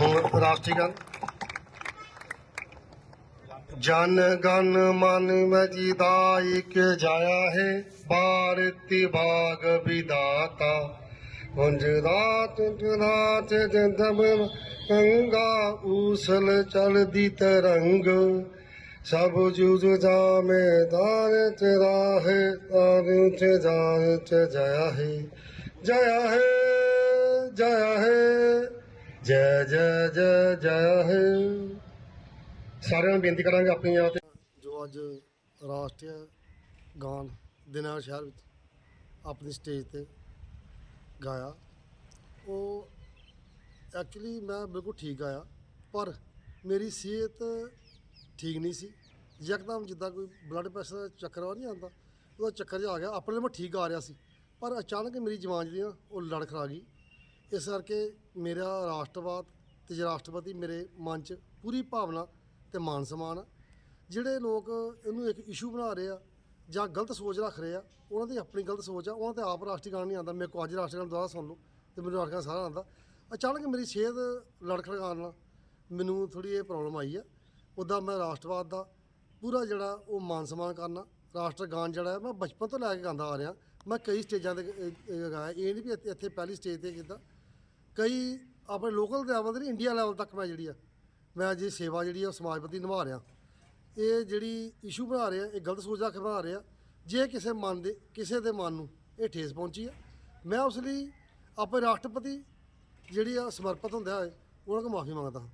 ਹੁਣ ਰਾਸ਼ਟਰੀ ਗਾਨ। ਜਨ ਗਨ ਮਨ ਮਜੀ ਦਾਇਕ ਜਾਇਆ ਹੈ, ਭਾਰਤੀ ਬਾਗ ਵਿਦਾਤਾ। ਗੁੰਜ ਰਾਤ ਜੰਦਮ ਗੰਗਾ ਊਸਲ ਚਲਦੀ ਤਰੰਗ। ਸਭ ਜੁਜ ਜਾਮੇ ਦਾਰ ਚ ਰਾਹੇ ਤਾਰ ਚ ਜਾਏ ਚ ਜਇਆ ਹੈ। ਜਇਆ ਹੈ ਜਇਆ ਹੈ। ਜੈ ਜੈ ਜੈ ਜੈ, ਹੈ। ਸਾਰਿਆਂ ਨੂੰ ਬੇਨਤੀ ਕਰਾਂਗੇ ਆਪਣੀਆਂ ਤੇ ਜੋ ਅੱਜ ਰਾਸ਼ਟਰੀ ਗਾਨ ਦਿਨਾਰ ਸ਼ਹਿਰ ਵਿੱਚ ਆਪਣੀ ਸਟੇਜ ਤੇ ਗਾਇਆ। ਉਹ ਐਕਚੁਅਲੀ ਮੈਂ ਬਿਲਕੁਲ ਠੀਕ ਗਾਇਆ, ਪਰ ਮੇਰੀ ਸਿਹਤ ਠੀਕ ਨਹੀਂ ਸੀ। ਯਕਦਮ ਜਿੱਦਾਂ ਕੋਈ ਬਲੱਡ ਪ੍ਰੈਸ਼ਰ ਦਾ ਚੱਕਰ ਆ, ਨਹੀਂ ਆਉਂਦਾ, ਉਹਦਾ ਚੱਕਰ ਜਿਹਾ ਆ ਗਿਆ। ਆਪਣੇ ਲਈ ਮੈਂ ਠੀਕ ਗਾ ਰਿਹਾ ਸੀ, ਪਰ ਅਚਾਨਕ ਮੇਰੀ ਜਵਾਨ ਜਿਹੜੀ ਨਾ ਉਹ ਲੜਖ ਆ ਗਈ। ਇਸ ਕਰਕੇ ਮੇਰਾ ਰਾਸ਼ਟਰਵਾਦ ਤੇ ਰਾਸ਼ਟਰਪਤੀ ਮੇਰੇ ਮਨ 'ਚ ਪੂਰੀ ਭਾਵਨਾ ਤੇ ਮਾਨ ਸਮਾਨ ਆ ਜਿਹੜੇ ਲੋਕ ਇਹਨੂੰ ਇੱਕ ਇਸ਼ੂ ਬਣਾ ਰਹੇ ਆ ਜਾਂ ਗਲਤ ਸੋਚ ਰੱਖ ਰਹੇ ਆ ਉਹਨਾਂ ਦੀ ਆਪਣੀ ਗਲਤ ਸੋਚ ਆ ਉਹਨਾਂ ਤੇ ਆਪ ਰਾਸ਼ਟਰੀ ਗਾਣ ਨਹੀਂ ਆਉਂਦਾ। ਮੇਰੇ ਕੋਲ ਅੱਜ ਰਾਸ਼ਟਰੀ ਗਾਣ ਦੁਬਾਰਾ ਸੁਣ ਲਓ ਤੇ ਮੈਨੂੰ ਰਾਸ਼ਟਰੀ ਗਾਣ ਸਾਰਾ ਆਉਂਦਾ। ਅਚਾਨਕ ਮੇਰੀ ਸਿਹਤ ਲੜਖੜਾਉਣ ਨਾਲ ਮੈਨੂੰ ਥੋੜੀ ਇਹ ਪ੍ਰੋਬਲਮ ਆਈ ਆ। ਉੱਦਾਂ ਮੈਂ ਰਾਸ਼ਟਰਵਾਦ ਦਾ ਪੂਰਾ ਜਿਹੜਾ ਉਹ ਮਾਨ ਸਨਮਾਨ ਕਰਨਾ ਰਾਸ਼ਟਰ ਗਾਨ ਜਿਹੜਾ ਹੈ ਮੈਂ ਬਚਪਨ ਤੋਂ ਲੈ ਕੇ ਗਾਉਂਦਾ ਆ ਰਿਹਾ। ਮੈਂ ਕਈ ਸਟੇਜਾਂ ਤੇ ਅ, ਅ, ਗਾਇਆ। ਇਹ ਨਹੀਂ ਵੀ ਇੱਥੇ- ਇੱਥੇ ਪਹਿਲੀ ਸਟੇਜ ਤੇ ਕੀਤਾ। ਕਈ ਆਪਣੇ ਲੋਕਲ ਲੈਵਲ ਤੇ ਨਹੀਂ ਇੰਡੀਆ ਲੈਵਲ ਤੱਕ ਮੈਂ ਜਿਹੜੀ ਆ, ਮੈਂ ਜੇ ਸੇਵਾ ਜਿਹੜੀ ਆ ਉਹ ਸਮਾਜ ਪ੍ਰਤੀ ਨਿਭਾ ਰਿਹਾ। ਇਹ ਜਿਹੜੀ ਇਸ਼ੂ ਬਣਾ ਰਿਹਾ ਇਹ ਗਲਤ ਸੋਚ ਰੱਖ ਕੇ ਬਣਾ ਰਿਹਾ ਜੇ ਕਿਸੇ ਮਨ ਦੇ, ਕਿਸੇ ਦੇ ਮਨ ਨੂੰ ਇਹ ਠੇਸ ਪਹੁੰਚੀ ਆ, ਮੈਂ ਉਸ ਲਈ ਆਪਣੇ ਰਾਸ਼ਟਰਪਤੀ ਜਿਹੜੀ ਆ ਸਮਰਪਿਤ ਹੁੰਦਾ ਹੈ ਉਹਨਾਂ ਕੋਲ ਮਾਫੀ ਮੰਗਦਾ ਹਾਂ।